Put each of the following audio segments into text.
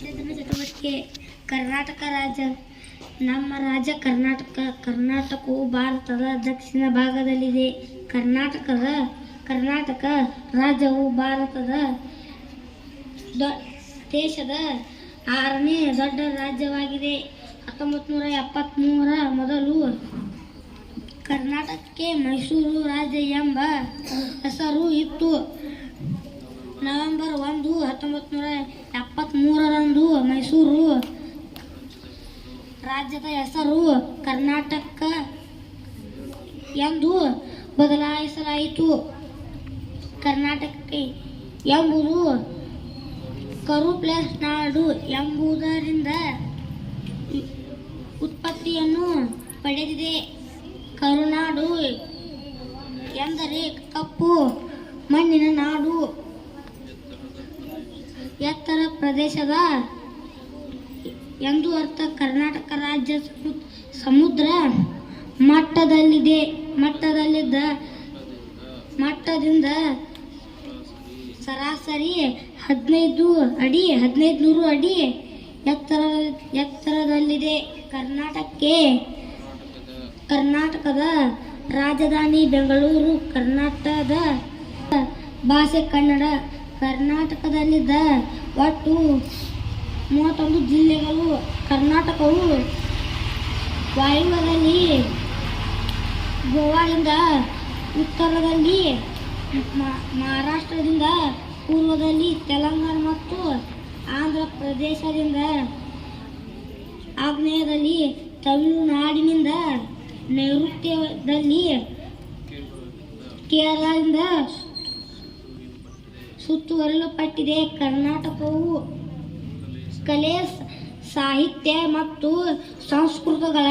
ಚಟುವಟಿಕೆ ಕರ್ನಾಟಕ ರಾಜ್ಯ, ನಮ್ಮ ರಾಜ್ಯ ಕರ್ನಾಟಕ, ಕರ್ನಾಟಕವು ಭಾರತದ ದಕ್ಷಿಣ ಭಾಗದಲ್ಲಿದೆ. ಕರ್ನಾಟಕದ, ಕರ್ನಾಟಕ ರಾಜ್ಯವು ಭಾರತದ ದೇಶದ ಆರನೇ ದೊಡ್ಡ ರಾಜ್ಯವಾಗಿದೆ. ಹತ್ತೊಂಬತ್ತು ನೂರ ಎಪ್ಪತ್ತ್ಮೂರ ಮೊದಲು ಕರ್ನಾಟಕಕ್ಕೆ ಮೈಸೂರು ರಾಜ್ಯ ಎಂಬ ಹೆಸರು ಇತ್ತು. ನವೆಂಬರ್ ಒಂದು ಹತ್ತೊಂಬತ್ತು ನೂರ ಎಪ್ಪತ್ತ್ಮೂರರಂದು ಮೈಸೂರು ರಾಜ್ಯದ ಹೆಸರು ಕರ್ನಾಟಕ ಎಂದು ಬದಲಾಯಿಸಲಾಯಿತು. ಕರ್ನಾಟಕ ಎಂಬುದು ಕರು ಪ್ಲಸ್ ನಾಡು ಎಂಬುದರಿಂದ ಉತ್ಪತ್ತಿಯನ್ನು ಪಡೆದಿದೆ. ಕರುನಾಡು ಎಂದರೆ ಕಪ್ಪು ಮಣ್ಣಿನ ನಾಡು. ಪ್ರದೇಶದ ಎಂದು ಅರ್ಥ ಕರ್ನಾಟಕ ರಾಜ್ಯ ಸಮು- ಸಮುದ್ರ ಮಟ್ಟದಲ್ಲಿದೆ, ಮಟ್ಟದಲ್ಲಿದ್ದ, ಮಟ್ಟದಿಂದ ಸರಾಸರಿ ಹದಿನೈದು ಅಡಿ ಹದಿನೈದು ನೂರು ಅಡಿ ಎತ್ತರ, ಎತ್ತರದಲ್ಲಿದೆ. ಕರ್ನಾಟಕಕ್ಕೆ ಕರ್ನಾಟಕದ ರಾಜಧಾನಿ ಬೆಂಗಳೂರು, ಕರ್ನಾಟಕದ ಭಾಷೆ ಕನ್ನಡ, ಕರ್ನಾಟಕದಲ್ಲಿದ್ದ ಒಟ್ಟು ಮೂವತ್ತೊಂದು ಜಿಲ್ಲೆಗಳು ಕರ್ನಾಟಕವು. ವಾಯುವ್ಯದಲ್ಲಿ ಗೋವಾದಿಂದ ಉತ್ತರದಲ್ಲಿ ಮಹಾರಾಷ್ಟ್ರದಿಂದ ಪೂರ್ವದಲ್ಲಿ ತೆಲಂಗಾಣ ಮತ್ತು ಆಂಧ್ರ ಪ್ರದೇಶದಿಂದ ಆಗ್ನೇಯದಲ್ಲಿ ತಮಿಳುನಾಡಿನಿಂದ ನೈಋತ್ಯದಲ್ಲಿ ಕೇರಳದಿಂದ ಸುತ್ತುವರಿಯಲ್ಪಟ್ಟಿದೆ ಕರ್ನಾಟಕವು ಕಲೆ, ಸಾಹಿತ್ಯ ಮತ್ತು ಸಂಸ್ಕೃತಗಳ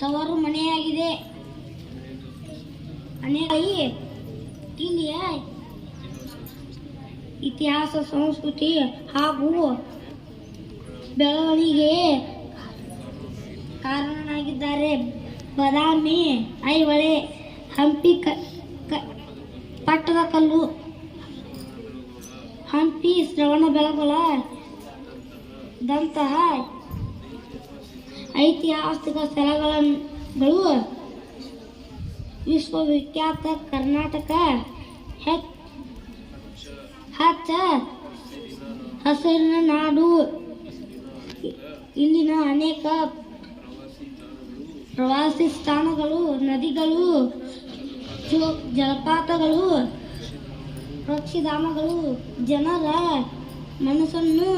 ತವರು ಮನೆಯಾಗಿದೆ. ಅನೇಕ ಇಲ್ಲಿಯ ಇತಿಹಾಸ, ಸಂಸ್ಕೃತಿ ಹಾಗೂ ಬೆಳವಣಿಗೆ ಕಾರಣನಾಗಿದ್ದಾರೆ ಬಾದಾಮಿ, ಐಹೊಳೆ ಹಂಪಿ ಪಟ್ಟದಕಲ್ಲು ಹಂಪಿ ಶ್ರವಣ ಬೆಳಗೊಳ, ದಂತಹ ಐತಿಹಾಸಿಕ ಸ್ಥಳಗಳು ವಿಶ್ವವಿಖ್ಯಾತ ಕರ್ನಾಟಕ, ಹೆಚ್ ಹಚ್ಚ ಹಸಿರಿನ ನಾಡು. ಇಲ್ಲಿನ ಅನೇಕ ಪ್ರವಾಸಿ ಸ್ಥಾನಗಳು, ನದಿಗಳು ಜೋ- ಜಲಪಾತಗಳು, ಪಕ್ಷಿಧಾಮಗಳು, ಜನರ ಮನಸ್ಸನ್ನು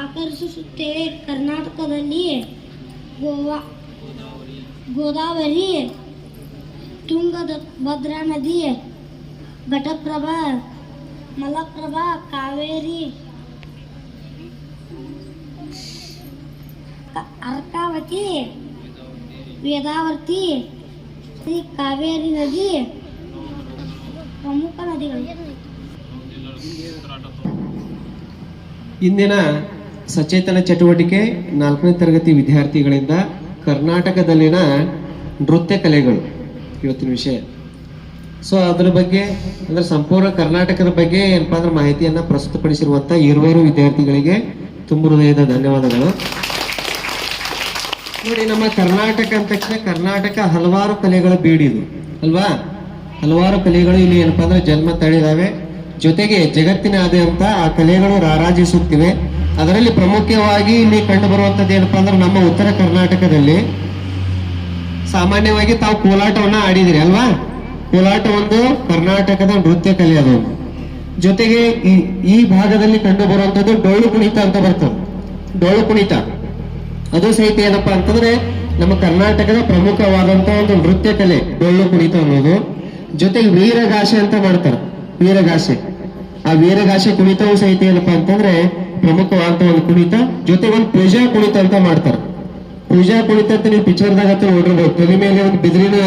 ಆಕರ್ಷಿಸುತ್ತೇವೆ ಕರ್ನಾಟಕದಲ್ಲಿ ಗೋವಾ, ಗೋದಾವರಿ, ತುಂಗದ ಭದ್ರಾ ನದಿ ಘಟಪ್ರಭಾ ಮಲಪ್ರಭಾ, ಕಾವೇರಿ, ಅರ್ಕಾವತಿ, ವೇದಾವತಿ ಈ ಕಾವೇರಿ ನದಿ ಪ್ರಮುಖ ನದಿಗಳು. ಇಂದಿನ ಸಚೇತನ ಚಟುವಟಿಕೆ ನಾಲ್ಕನೇ ತರಗತಿ ವಿದ್ಯಾರ್ಥಿಗಳಿಂದ ಕರ್ನಾಟಕದಲ್ಲಿನ ನೃತ್ಯ ಕಲೆಗಳು. ಇವತ್ತಿನ ವಿಷಯ. ಸೊ ಅದರ ಬಗ್ಗೆ, ಅಂದ್ರೆ ಸಂಪೂರ್ಣ ಕರ್ನಾಟಕದ ಬಗ್ಗೆ ಏನಪ್ಪಾ ಅಂದ್ರೆ ಮಾಹಿತಿಯನ್ನು ಪ್ರಸ್ತುತಪಡಿಸಿರುವಂಥ ಇರುವರು ವಿದ್ಯಾರ್ಥಿಗಳಿಗೆ ತುಂಬ ಹೃದಯದ ಧನ್ಯವಾದಗಳು. ನೋಡಿ ನಮ್ಮ ಕರ್ನಾಟಕ ಅಂದ ತಕ್ಷಣ ಕರ್ನಾಟಕ ಹಲವಾರು ಕಲೆಗಳ ಬೀಡಿದು, ಅಲ್ವಾ? ಹಲವಾರು ಕಲೆಗಳು ಇಲ್ಲಿ ಏನಪ್ಪಾ ಅಂದ್ರೆ ಜನ್ಮ ತಳಿದಾವೆ ಜೊತೆಗೆ ಜಗತ್ತಿನಾದ್ಯಂತ ಆ ಕಲೆಗಳು ರಾರಾಜಿಸುತ್ತಿವೆ. ಅದರಲ್ಲಿ ಪ್ರಮುಖವಾಗಿ ಇಲ್ಲಿ ಕಂಡು ಬರುವಂತದ್ದು ಏನಪ್ಪಾ ಅಂದ್ರೆ ನಮ್ಮ ಉತ್ತರ ಕರ್ನಾಟಕದಲ್ಲಿ ಸಾಮಾನ್ಯವಾಗಿ ತಾವು ಕೋಲಾಟವನ್ನ ಆಡಿದಿರಿ, ಅಲ್ವಾ? ಕೋಲಾಟ ಒಂದು ಕರ್ನಾಟಕದ ನೃತ್ಯ ಕಲೆ ಅದು. ಜೊತೆಗೆ ಈ ಈ ಭಾಗದಲ್ಲಿ ಕಂಡು ಬರುವಂತದ್ದು ಡೊಳ್ಳು ಕುಣಿತ ಅಂತ ಬರ್ತದೆ. ಡೊಳ್ಳು ಕುಣಿತ. ಅದು ಸಹಿತ ಏನಪ್ಪಾ ಅಂತಂದ್ರೆ ನಮ್ಮ ಕರ್ನಾಟಕದ ಪ್ರಮುಖವಾದಂತ ಒಂದು ನೃತ್ಯ ಕಲೆ, ಡೊಳ್ಳು ಕುಣಿತ ಅನ್ನೋದು. ಜೊತೆಗೆ ವೀರಗಾಸೆ ಅಂತ ಮಾಡ್ತಾರೆ, ವೀರಗಾಸೆ. ಆ ವೀರಗಾಸೆ ಕುಣಿತವು ಸಹಿತ ಏನಪ್ಪಾ ಅಂತಂದ್ರೆ ಪ್ರಮುಖವಾದಂತ ಒಂದು ಕುಣಿತ. ಜೊತೆಗೆ ಒಂದು ಪೂಜಾ ಕುಣಿತ ಅಂತ ಮಾಡ್ತಾರೆ. ಪೂಜಾ ಕುಣಿತ ಅಂತ ನೀವು ಪಿಕ್ಚರ್ದಾಗ ನೋಡಿರ್ಬೋದು. ತಲೆ ಮೇಲೆ ಒಂದು ಬಿದಿರಿನ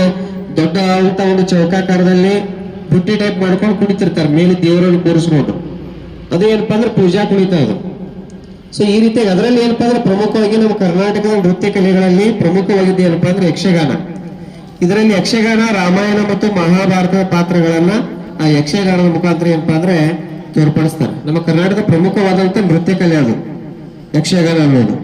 ದೊಡ್ಡ ಅಂತ ಒಂದು ಚೌಕಾಕಾರದಲ್ಲಿ ಬುಟ್ಟಿ ಟೈಪ್ ಮಾಡ್ಕೊಂಡು ಕುಣಿತಿರ್ತಾರೆ. ಮೇಲೆ ದೇವರನ್ನು ಕೂರಿಸ್ಬೋದು ಅದು ಏನಪ್ಪಾ ಅಂದ್ರೆ ಪೂಜಾ ಕುಣಿತ ಅದು. ಸೊ ಈ ರೀತಿಯಾಗಿ ಅದರಲ್ಲಿ ಏನಪ್ಪಾ ಅಂದ್ರೆ ಪ್ರಮುಖವಾಗಿ ನಮ್ಮ ಕರ್ನಾಟಕದ ನೃತ್ಯ ಕಲೆಗಳಲ್ಲಿ ಪ್ರಮುಖವಾಗಿದ್ದು ಏನಪ್ಪಾ ಅಂದ್ರೆ ಯಕ್ಷಗಾನ. ಇದರಲ್ಲಿ ಯಕ್ಷಗಾನ, ರಾಮಾಯಣ ಮತ್ತು ಮಹಾಭಾರತದ ಪಾತ್ರಗಳನ್ನ ಆ ಯಕ್ಷಗಾನದ ಮುಖಾಂತರ ಏನಪ್ಪಾ ಅಂದ್ರೆ ತೋರ್ಪಡಿಸ್ತಾರೆ. ನಮ್ಮ ಕರ್ನಾಟಕದ ಪ್ರಮುಖವಾದಂತ ನೃತ್ಯ ಕಲೆ ಅದು. ಯಕ್ಷಗಾನ ಅನ್ನೋದು.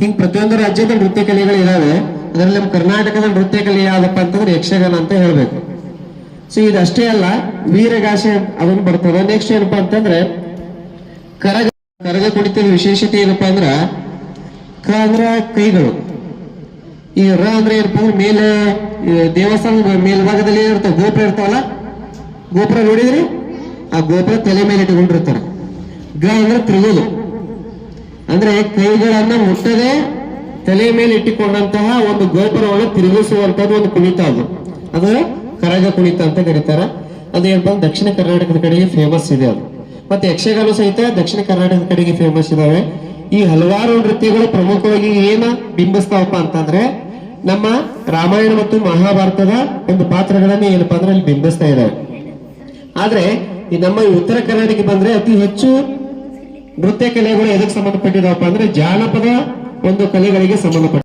ಹಿಂಗ್ ಪ್ರತಿಯೊಂದು ರಾಜ್ಯದ ನೃತ್ಯ ಕಲೆಗಳು ಇದಾವೆ. ಅದರಲ್ಲಿ ನಮ್ಮ ಕರ್ನಾಟಕದ ನೃತ್ಯ ಕಲೆ ಯಾವ್ದಪ್ಪ ಅಂತಂದ್ರೆ ಯಕ್ಷಗಾನ ಅಂತ ಹೇಳ್ಬೇಕು. ಸೊ ಇದಷ್ಟೇ ಅಲ್ಲ, ವೀರಗಾಸೆ ಅದನ್ನು ಬರ್ತದೆ. ನೆಕ್ಸ್ಟ್ ಏನಪ್ಪಾ ಅಂತಂದ್ರೆ ಕರಗ ಕರಗ ಕುಣಿತದ ವಿಶೇಷತೆ ಏನಪ್ಪಾ ಅಂದ್ರ ಕ ಅಂದ್ರ ಕೈಗಳು. ಈ ರ ಅಂದ್ರೆ ಏನಪ್ಪ ಅಂದ್ರೆ ಮೇಲೆ, ಈ ದೇವಸ್ಥಾನದ ಮೇಲ್ಭಾಗದಲ್ಲಿ ಏನಿರ್ತಾವ ಗೋಪುರ ಇರ್ತಾವಲ್ಲ, ಗೋಪುರ ನೋಡಿದ್ರಿ? ಆ ಗೋಪುರ ತಲೆ ಮೇಲೆ ಇಟ್ಕೊಂಡಿರ್ತಾರೆ ಗ ಅಂದ್ರೆ ತ್ರಿಗೋಲು ಅಂದ್ರೆ ಕೈಗಳನ್ನ ಮುಟ್ಟದೆ ತಲೆ ಮೇಲೆ ಇಟ್ಟುಕೊಂಡಂತಹ ಒಂದು ಗೋಪುರವನ್ನು ತಿರುಗಿಸುವಂತದ್ದು ಒಂದು ಕುಣಿತ ಅದು. ಅದು ಕರಗ ಕುಣಿತ ಅಂತ ಕರೀತಾರ. ಅದು ಏನಪ್ಪ ದಕ್ಷಿಣ ಕರ್ನಾಟಕದ ಕಡೆಗೆ ಫೇಮಸ್ ಇದೆ ಅದು. ಮತ್ತೆ ಯಕ್ಷಗಾನ ಸಹಿತ ದಕ್ಷಿಣ ಕರ್ನಾಟಕದ ಕಡೆಗೆ ಫೇಮಸ್ ಇದಾವೆ. ಈ ಹಲವಾರು ನೃತ್ಯಗಳು ಪ್ರಮುಖವಾಗಿ ಏನ ಬಿಂಬಿಸ್ತಾವಪ್ಪ ಅಂತಂದ್ರೆ ನಮ್ಮ ರಾಮಾಯಣ ಮತ್ತು ಮಹಾಭಾರತದ ಒಂದು ಪಾತ್ರಗಳನ್ನ ಏನಪ್ಪಾ ಅಂದ್ರೆ ಅಲ್ಲಿ ಬಿಂಬಿಸ್ತಾ ಇದಾವೆ. ಆದ್ರೆ ಈ ನಮ್ಮ ಉತ್ತರ ಕರ್ನಾಟಕ ಬಂದ್ರೆ ಅತಿ ಹೆಚ್ಚು ನೃತ್ಯ ಕಲೆಗಳು ಎದಕ್ಕೆ ಸಂಬಂಧಪಟ್ಟಿದಾವಪ್ಪ ಅಂದ್ರೆ ಜಾನಪದ ಒಂದು ಕಲೆಗಳಿಗೆ ಸಂಬಂಧಪಟ್ಟ